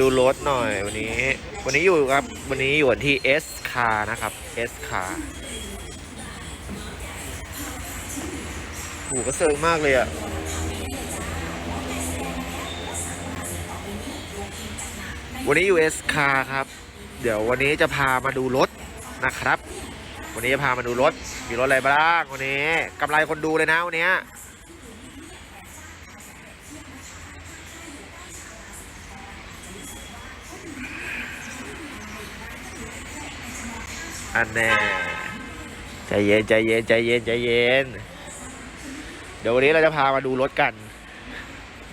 ดูรถหน่อยวันนี้ วันนี้อยู่ครับ วันนี้อยู่ที่ S car นะครับ S car หูก็เซิร์ฟมากเลยอะวันนี้อยู่ S car ครับ เดี๋ยววันนี้จะพามาดูรถนะครับ วันนี้จะพามาดูรถ มีรถอะไรบ้างวันนี้กำไรคนดูเลยนะวันนี้ อันแน่ใจเย็นใจเย็นใจเย็นใจเย็น เดี๋ยววันนี้เราจะพามาดูรถกัน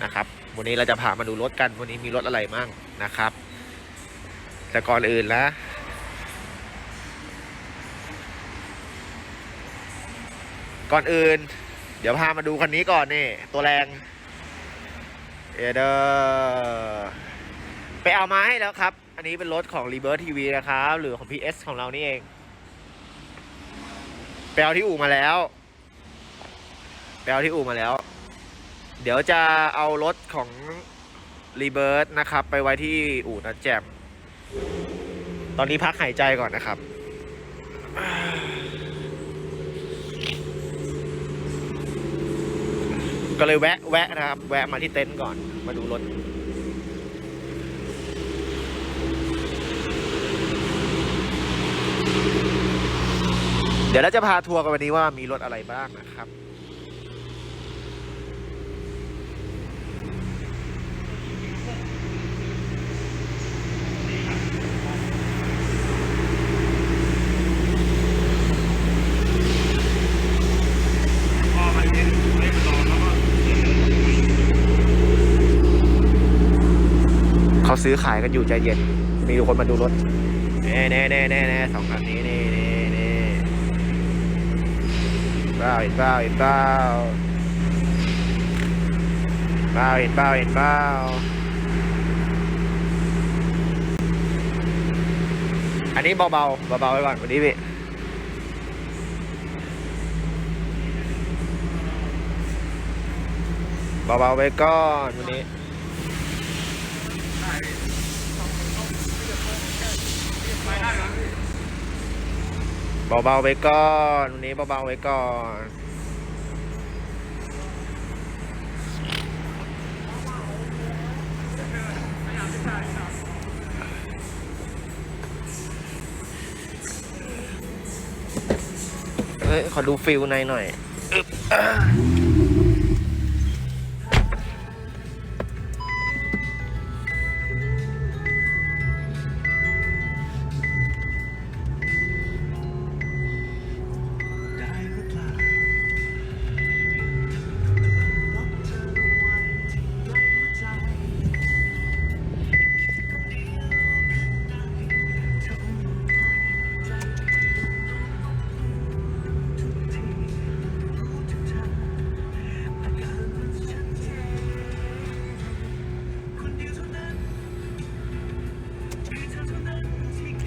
นะครับ วันนี้เราจะพามาดูรถกัน วันนี้มีรถอะไรมั่งนะครับ แต่ก่อนอื่นนะก่อนอื่น เดี๋ยวพามาดูคันนี้ก่อนนี่ตัวแรงเอเดอร์ไปเอามาให้แล้วครับ อันนี้เป็นรถของ r e b i r t TV นะครับ หรือของ PS ของเรานี่เองไปเอาที่อู่มาแล้วไปเอาที่อู่มาแล้ว เดี๋ยวจะเอารถของ r e b i r t นะครับ ไปไว้ที่อู่นัดแจมตอนนี้พักหายใจก่อนนะครับก็เลยแวะแวะนะครับ แวะมาที่เต็นท์ก่อนมาดูรถ เดี๋ยวเราจะพาทัวร์กันวันนี้ว่ามีรถอะไรบ้างนะครับพอมันเล่เล่นรอแล้วก็เขาซื้อขายกันอยู่ใจเย็น มีคนมาดูรถเน่เน่เน่เน่สองคันนี้นี่นี่นี่ เบ้าเห็นเบ้าเห็นเบ้าเบ้าเห็นเบ้าเห็นเบ้าอันนี้เบาๆเบาๆไว้ก่อนวันนี้พี่เบาๆไว้ก่อนวันนี้ ไปได้เหรอ เบาๆไว้ก่อนวันนี้เบาๆไว้ก่อนเฮ้ยขอดูฟิลในหน่อยอึ๊บ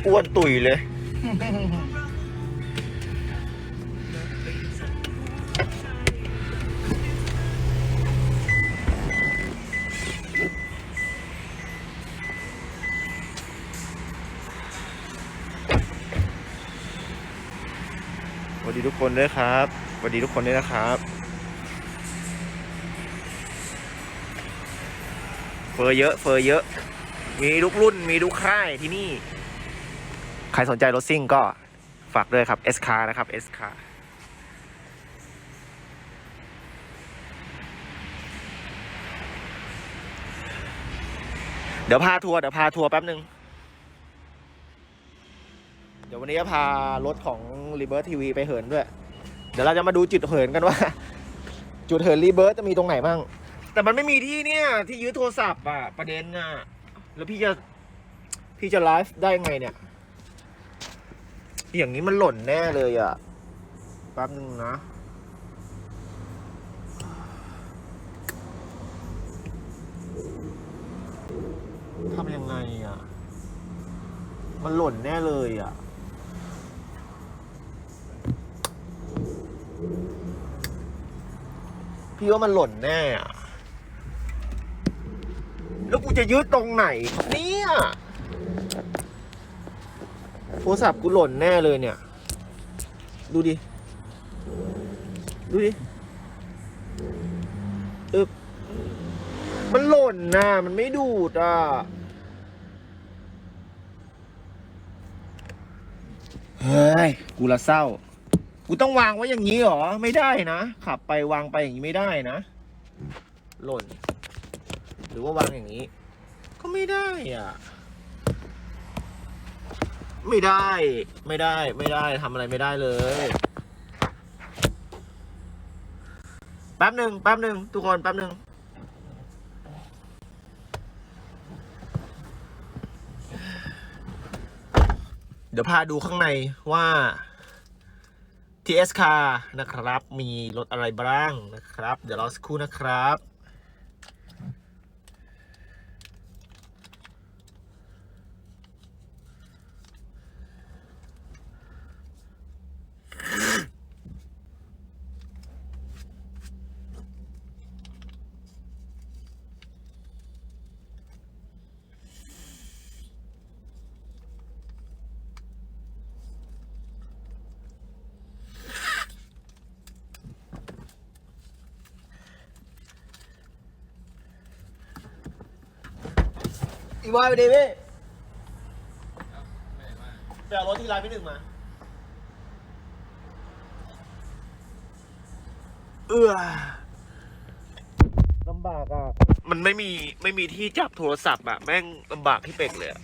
อ้วนตุ๋ยเลย สวัสดีทุกคนด้วยครับ สวัสดีทุกคนด้วยนะครับ เฟอร์เยอะ เฟอร์เยอะ มีทุกรุ่น มีทุกค่ายที่นี่ ใครสนใจรถซิ่งก็ฝากด้วยครับ S car นะครับ S car เดี๋ยวพาทัวร์เดี๋ยวพาทัวร์แป๊บนึง เดี๋ยววันนี้จะพารถของ r e b i r t TV ไปเหินด้วย เดี๋ยวเราจะมาดูจุดเหินกันว่า จุดเหิน r e b i r t จะมีตรงไหนบ้าง แต่มันไม่มีที่เนี่ย ที่ยืดโทรศัพท์อะประเด็นอะแล้วพี่จะ พี่จะไลฟ์ได้ไงเนี่ย อย่างนี้มันหล่นแน่เลยอะแป๊บนึงนะ ทำยังไงอะมันหล่นแน่เลยอะพี่ว่ามันหล่นแน่อะแล้วกูจะยืดตรงไหนเนี่ย โทรศัพท์กูหล่นแน่เลยเนี่ย ดูดิ ดูดิอึบมันหล่นน่ะมันไม่ดูดอะ เฮ้ย กูละเศร้า กูต้องวางไว้อย่างนี้หรอ ไม่ได้นะ ขับไปวางไปอย่างนี้ไม่ได้นะ หล่น หรือว่าวางอย่างนี้ ก็ไม่ได้อะ ไม่ได้ ไม่ได้ ไม่ได้ทำอะไรไม่ได้เลย แป๊บหนึ่งแป๊บหนึ่งทุกคนแป๊บหนึ่งเดี๋ยวพาดูข้างในว่า TS Car นะครับ มีรถอะไรบ้างนะครับ เดี๋ยวรอสักครู่นะครับ อีวายไปดีพี่ไปเอารถที่ร้านพี่หนึ่งมา เอื้อลำบากอะ มันไม่มีไม่มีที่จับโทรศัพท์อะ แม่งลำบากที่เป็กเลยอะ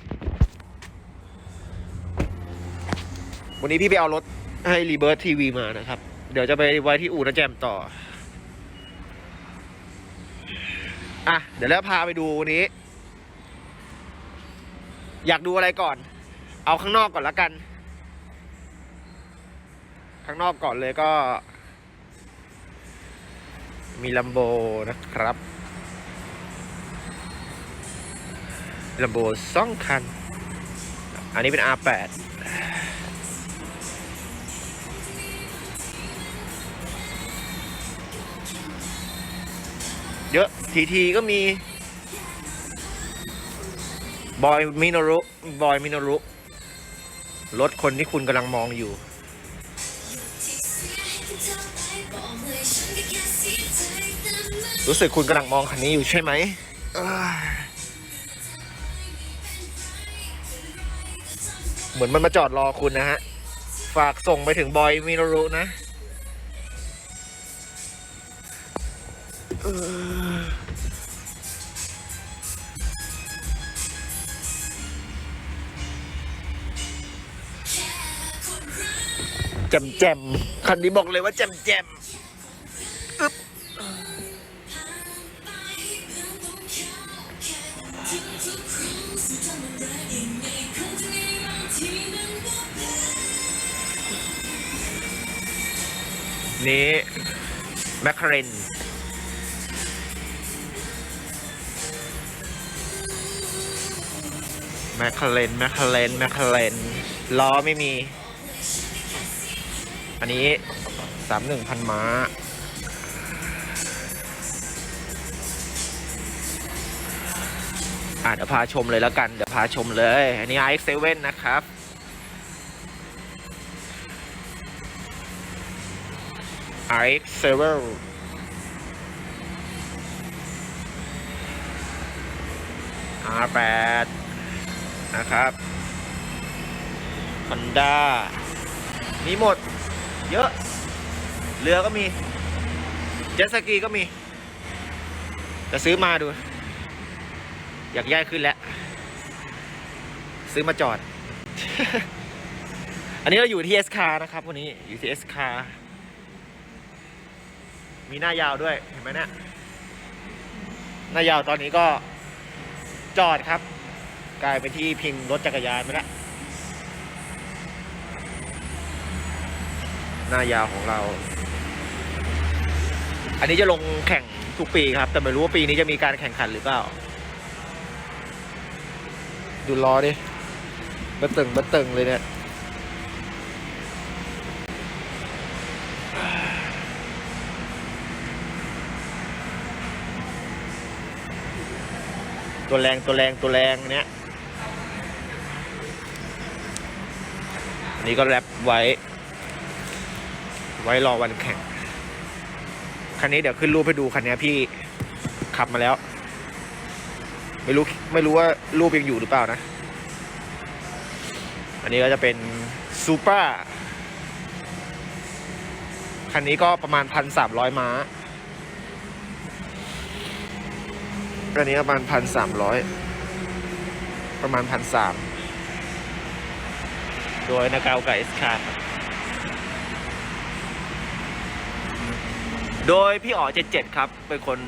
วันนี้พี่ไปเอารถให้รีเบิร์ t ทีวีมานะครับ เดี๋ยวจะไปไว้ที่อู่นะแจมต่อ อะ เดี๋ยวแล้วพาไปดูวันนี้ อยากดูอะไรก่อน เอาข้างนอกก่อนละกัน ข้างนอกก่อนเลยก็ มีลัมโบนะครับลัมโบสองคัน อันนี้เป็น R8 เยอะทีทีก็มี บอยมินรุบอยมินรุรถคนที่คุณกำลังมองอยู่ รู้สึกคุณกำลังมองคันนี้อยู่ใช่ไหมเหมือนมันมาจอดรอคุณนะฮะ ฝากส่งไปถึงบอยมิโนรุนะ เออ จมแจมคันนี้บอกเลยว่าแจมแจมอึ๊บนี่แมคคาเรนแมคคาเรนแมคคาเรนแมคคาเรนล้อไม่มี อันนี้สามหนึ่งพันม้า อะเดี๋ยวพาชมเลยแล้วกัน เดี๋ยวพาชมเลย อันนี้ iX7 นะครับ iX7 R8 นะครับ Honda มีหมด เยอะ เรือก็มี เจ็ตสกีก็มี จะซื้อมาดู อยากย้ายขึ้นแล้ว ซื้อมาจอด อันนี้เราอยู่ที่เอสคานะครับวันนี้อยู่ที่เอสคามีหน้ายาวด้วยเห็นไหมเนี่ยหน้ายาวตอนนี้ก็จอดครับ กลายเป็นที่พิงรถจักรยานไปแล้ว หน้ายาวของเรา อันนี้จะลงแข่งทุกปีครับ แต่ไม่รู้ว่าปีนี้จะมีการแข่งขันหรือเปล่า ดูล้อดิบัตึงบัตึงเลยเนี่ยตัวแรงตัวแรงตัวแรงเนี้ยอันนี้ก็แรปไว้ ไว้รอวันแข่ง คันนี้เดี๋ยวขึ้นรูปให้ดูคันนี้พี่ขับมาแล้ว ไม่รู้ไม่รู้ว่ารูปยังอยู่หรือเปล่านะ อันนี้ก็จะเป็นซูเปอร์คันนี้ก็ประมาณพันสามร้อยม้าอันนี้ประมาณพันสามร้อยประมาณพันสามโดยนากาวกับเอสคาร์ โดยพี่อ๋อเจ็ดเจ็ดครับ เป็นคน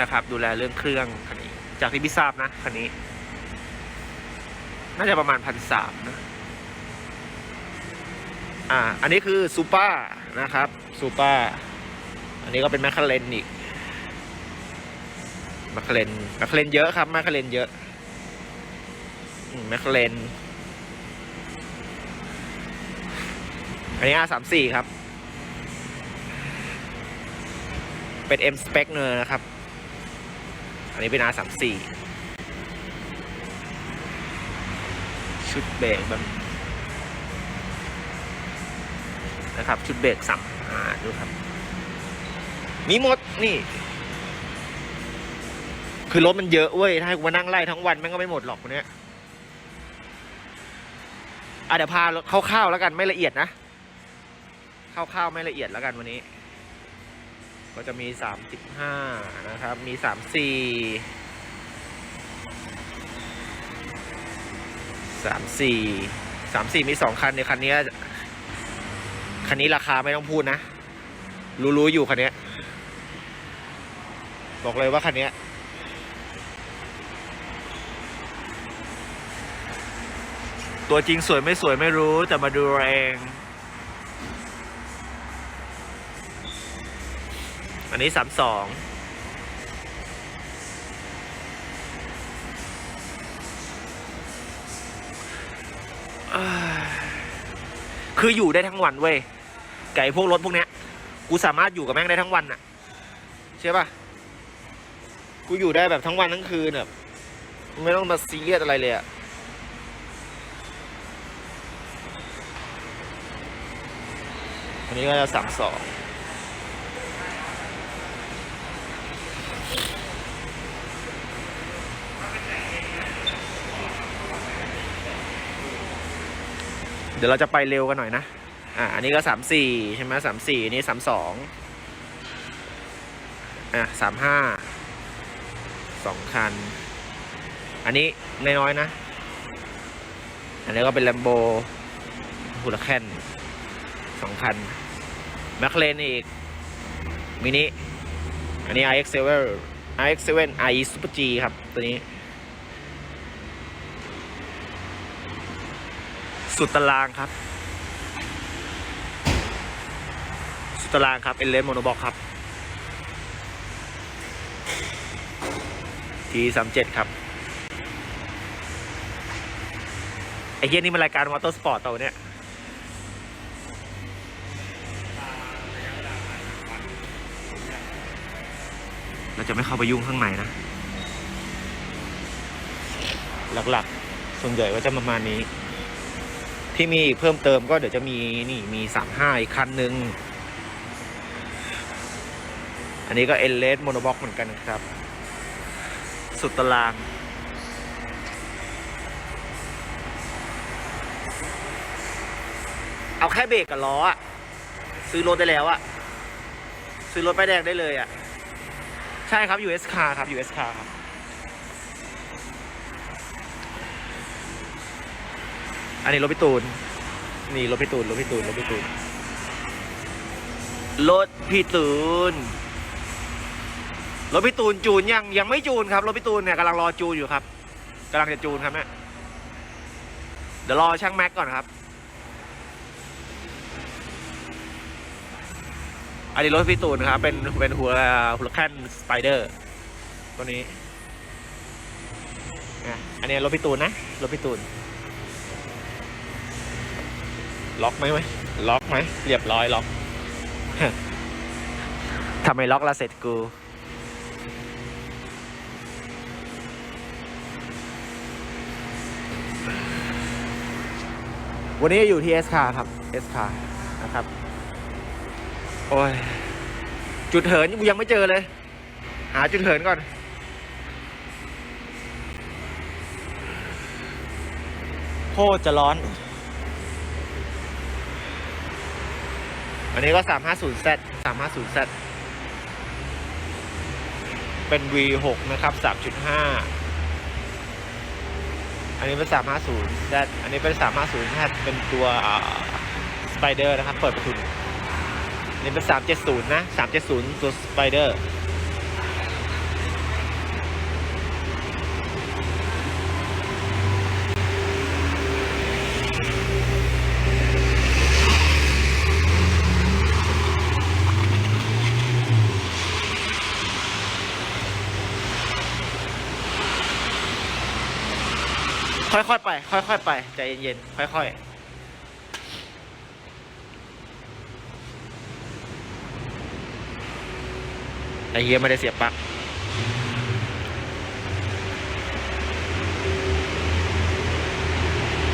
นะครับ ดูแลเรื่องเครื่องคันนี้ จากที่พี่ทราบนะคันนี้ น่าจะประมาณพันสามนะอ่า อันนี้คือซูเปอร์นะครับซูเปอร์อันนี้ก็เป็นแมคคาเรนอีกแมคคาเรนแมคคาเรนเยอะครับแมคคาเรนเยอะแมคคาเรนอันนี้ R34 ครับ เป็น M spec เนอร์นะครับ อันนี้เป็น R34 ชุดเบรกแบบนะครับ ชุดเบรกสัมอ่าดูครับ มีหมดนี่ คือรถมันเยอะเว้ย ถ้าให้กูมานั่งไล่ทั้งวันแม่งก็ไม่หมดหรอกคนเนี้ยอะเดี๋ยวพาคร่าวๆแล้วกันไม่ละเอียดนะคร่าวๆไม่ละเอียดแล้วกันวันนี้ ก็จะมีสามสิบห้านะครับ มีสามสี่สามสี่สามสี่มีสองคันในคันนี้ คันนี้ราคาไม่ต้องพูดนะ รู้ ๆ อยู่คันนี้ บอกเลยว่าคันนี้ตัวจริงสวยไม่สวยไม่รู้แต่มาดูเอาเอง อันนี้สามสองคืออยู่ได้ทั้งวันเว้ยไก่พวกรถพวกเนี้ย กูสามารถอยู่กับแม่งได้ทั้งวันน่ะใช่ปะกูอยู่ได้แบบทั้งวันทั้งคืนแบบไม่ต้องมาซีเรียสอะไรเลยอะอันนี้ก็จะสามสอง เดี๋ยวเราจะไปเร็วกันหน่อยนะ อ่า อันนี้ก็สามสี่ใช่ไหมสามสี่นี้สามสองอะสามห้าสองคัน อันนี้น้อยๆนะ อันนี้ก็เป็นแลมโบฮูลาแคนสองคันแมคเลนอีก มินิ อันนี้ iX7 iX7 i Super G ครับ ตัวนี้ สุดตารางครับ สุดตารางครับเอเลนโมโนบอกครับ T37 ครับไอ้เฮียนี่มันรายการมอเตอร์สปอร์ตตัวเนี้ยเราจะไม่เข้าไปยุ่งข้างในนะ หลักๆ ส่วนใหญ่ก็จะประมาณนี้ ที่มีเพิ่มเติมก็เดี๋ยวจะมีนี่มีสามห้าอีกคันหนึ่งอันนี้ก็เอเลสโมโนบ็อกเหมือนกันครับ สุดตาราง เอาแค่เบรกกับล้ออะซื้อรถได้แล้วอะซื้อรถไปแดงได้เลยอะใช่ครับ US car ครับ US car ครับ อันนี้รถพี่ตูน นี่รถพี่ตูนรถพี่ตูนรถพี่ตูนรถพี่ตูนรถพี่ตูนจูนยังยังไม่จูนครับรถพี่ตูนเนี่ยกำลังรอจูนอยู่ครับกำลังจะจูนครับเนี่ยเดี๋ยวรอช่างแม็กก่อนครับ อันนี้รถพี่ตูนนะครับ เป็นเป็นหัวหัวแคนสไปเดอร์ตัวนี้อะอันนี้รถพี่ตูนนะรถพี่ตูน ล็อกไหมไหมล็อกไหมเรียบร้อยล็อกทำไมล็อกละเสร็จกู วันนี้อยู่ที่เอสคาครับเอสคานะครับ โอ้ย จุดเหินกูยังไม่เจอเลย หาจุดเหินก่อน โคตรจะร้อน อันนี้ก็ 350Z 350Z เป็น V6 นะครับ 3.5 อันนี้เป็น 350Z อันนี้เป็น 350Z เป็นตัวสไปเดอร์นะครับ เปิดประทุน อันนี้เป็น 370 นะ 370 ตัวสไปเดอร์ ค่อยๆไป ค่อยๆไป ใจเย็นๆ ค่อยๆไอเฮียไม่ได้เสียบปลั๊ก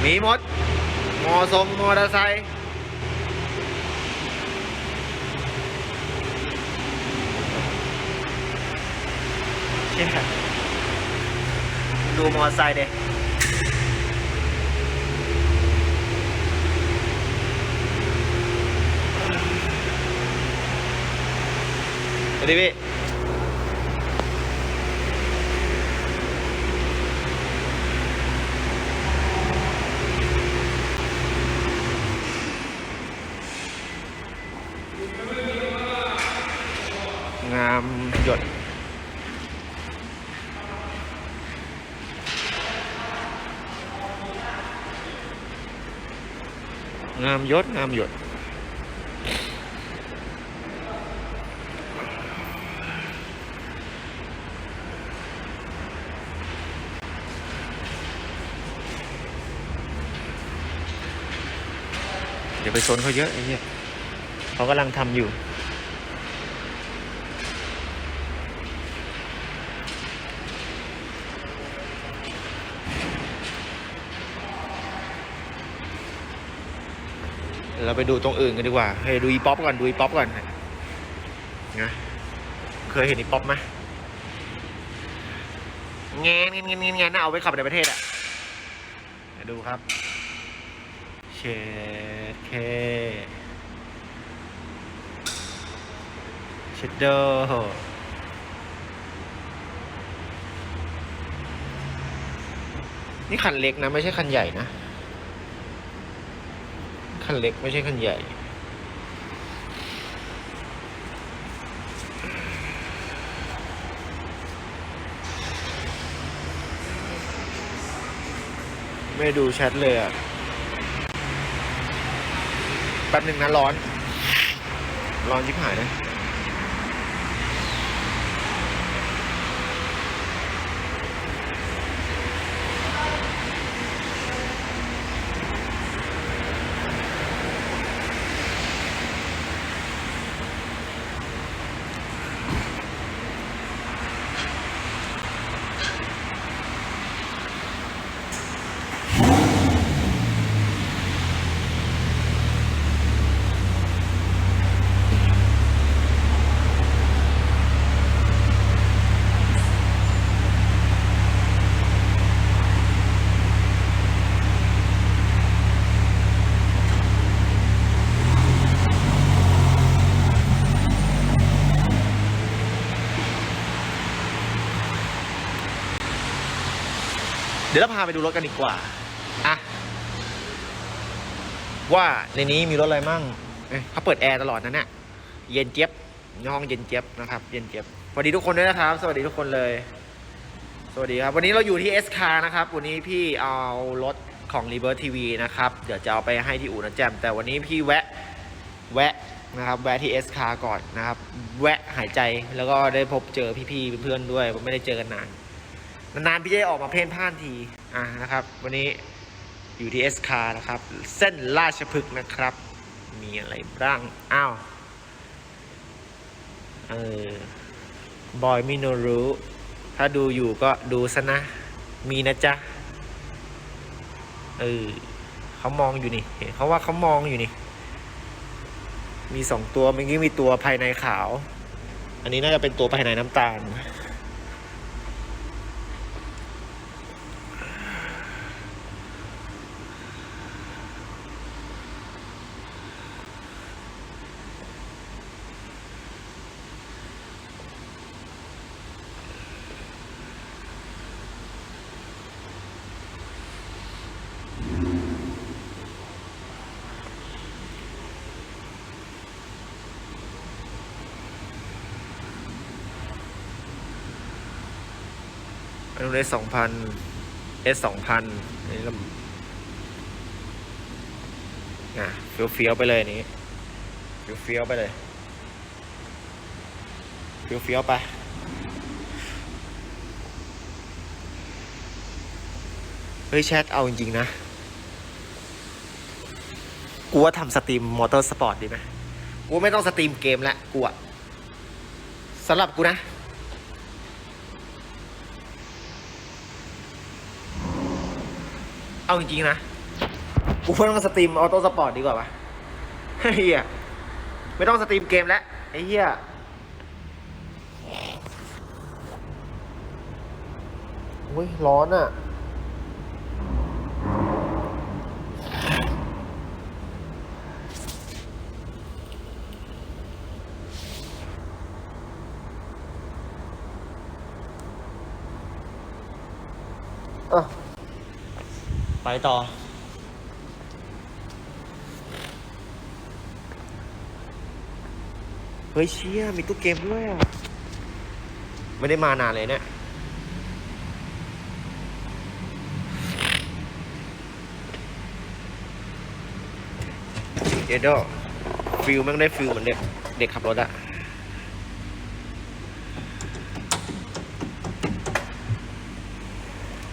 มีหมด มอทรงมอเตอร์ไซค์เชี่ยดูมอเตอร์ไซค์เด็ สวัสดีพี่งามหยดงามยศงามหยด เดี๋ยวไปโซนเขาเยอะไอ้เนี่ยเขากำลังทำอยู่ เราไปดูตรงอื่นกันดีกว่าเฮ้ดูอีป๊อปก่อนดูอีป๊อปก่อนนะเคยเห็นอีป๊อปไหมแงนแงนแงนแงนแงนน่าเอาไว้ขับในประเทศอะดูครับ เชดเคเชดเดอร์นี่คันเล็กนะ ไม่ใช่คันใหญ่นะ คันเล็กไม่ใช่คันใหญ่ไม่ดูแชทเลยอะ แป๊บหนึ่งนะร้อน ร้อนชิบหายนะเลย วเราพาไปดูรถกันดีกว่าอะว่าในนี้มีรถอะไรมั่งเขาเปิดแอร์ตลอดนะเนี่ยเย็นเจี๊ยบห้องเย็นเจี๊ยบนะครับ เย็นเจี๊ยบสวัสดีทุกคนด้วยนะครับ สวัสดีทุกคนเลย สวัสดีครับ วันนี้เราอยู่ที่ S Car นะครับ วันนี้พี่เอารถของ r e b i r t TV นะครับ เดี๋ยวจะเอาไปให้ที่อู่นะแจม แต่วันนี้พี่แวะ แวะนะครับ แวะที่ S Car ก่อนนะครับ แวะหายใจ แล้วก็ได้พบเจอพี่ๆเพื่อนๆด้วย ไม่ได้เจอกันนาน นานๆพี่จะออกมาเพ่นพ่านทีอะนะครับ วันนี้อยู่ที่เอสคานะครับ เส้นราชพฤกษ์นะครับ มีอะไรบ้าง อ้าวเออบอยมิโนรู้ ถ้าดูอยู่ก็ดูซะนะ มีนะจ๊ะ เออเขามองอยู่นี่เห็นเขาว่าเขามองอยู่นี่ มีสองตัวเมื่อกี้มีตัวภายในขาว อันนี้น่าจะเป็นตัวภายในน้ำตาล อันนี้สองพันเอสสองพันอันนี้ลำอะเฟี้ยวเฟี้ยวๆไปเลยนี้เฟี้ยวเฟี้ยวๆไปเลยเฟี้ยวเฟี้ยวๆไปเฮ้ยแชทเอาจริง ๆ นะ กูว่าทำสตรีมมอเตอร์สปอร์ตดีไหมกูไม่ต้องสตรีมเกมแล้วกูอะสำหรับกูนะ เอาจริงๆนะ กูว่าต้องสตรีมออโต้สปอร์ตดีกว่าปะเฮียไม่ต้องสตรีมเกมแล้วไอ้เฮียโอ้ยร้อนอะ ไปต่อ เฮ้ยเชี่ยมีตู้เกมด้วยอะ ไม่ได้มานานเลยเนี่ย เอโดฟิลแม่งได้ฟิลเหมือนเด็กเด็กขับรถอะ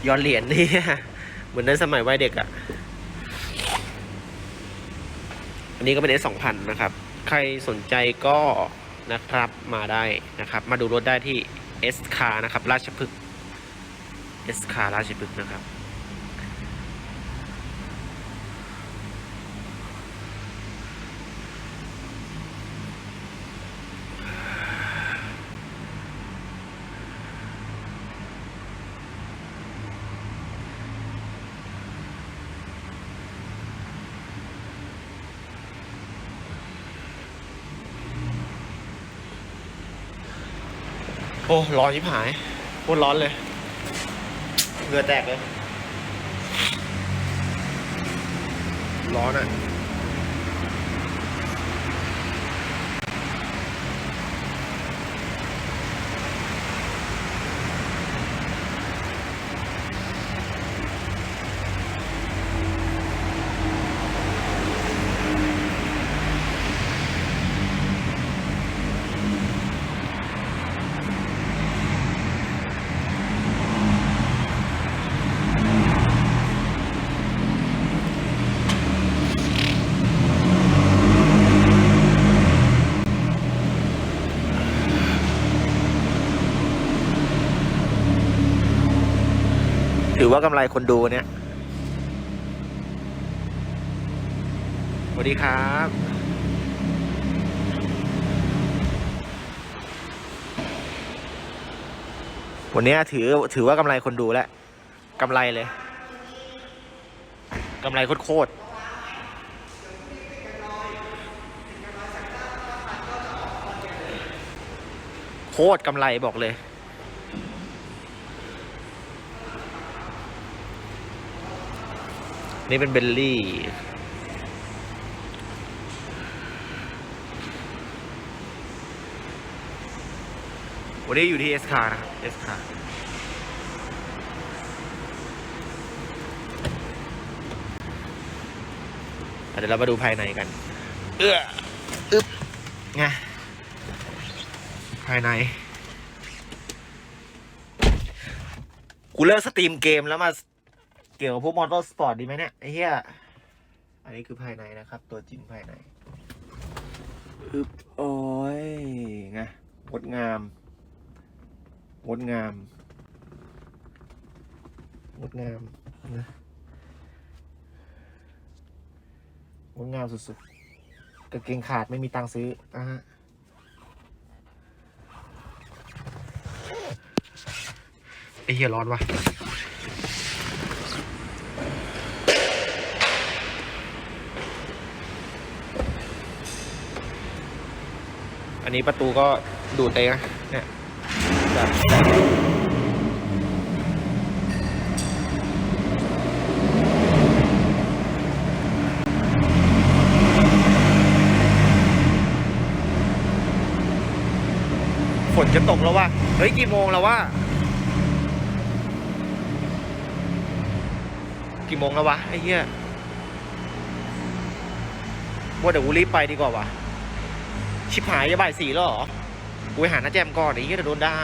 ย้อนเหรียญนี่ มือนในสมัยวัยเด็กอะอันนี้ก็เป็น S 2 0 0 0นะครับ ใครสนใจก็นะครับมาได้นะครับ มาดูรถได้ที่ S Car นะครับ ราชพฤกษ์ S Car ราชพฤกษ์นะครับ โอ้ร้อนยิบหายโคตรร้อนเลยเหงื่อแตกเลย ร้อนอะ ว่ากำไรคนดูเนี่ยสวัสดีครับวันนี้ถือถือว่ากำไรคนดูแล้วกำไรเลยกำไรโคตรโคตรกำไรบอกเลย นี่เป็นเบลลี่ วันนี้อยู่ที่เอสคานะครับเอสคาเดี๋ยวเรามาดูภายในกัน เอื้ออึ๊บไงภายใน กูเลิกสตรีมเกมแล้วมา เกี่ยวกับพวกมอเตอร์สปอร์ตดีไหมเนี่ยไอ้เหี้ย อันนี้คือภายในนะครับ ตัวจริงภายในอึบโอ้ยไงงดงาม งดงาม งดงามนะงดงามสุดๆกางเกงขาดไม่มีตังค์ซื้ออะฮะไอเฮียร้อนวะ อันนี้ประตูก็ดูดเองนะเนี่ยแบบฝนจะตกแล้วว่ะเฮ้ยกี่โมงแล้ววะกี่โมงแล้ววะไอ้เหี้ยว่าเดี๋ยวกูรีบไปดีกว่าวะ ชิบหายจะบ่ายสี่แล้วเหรอกูไปหาหน้าแจมก่อนไอ้เหี้ยเดี๋ยวโดนด่า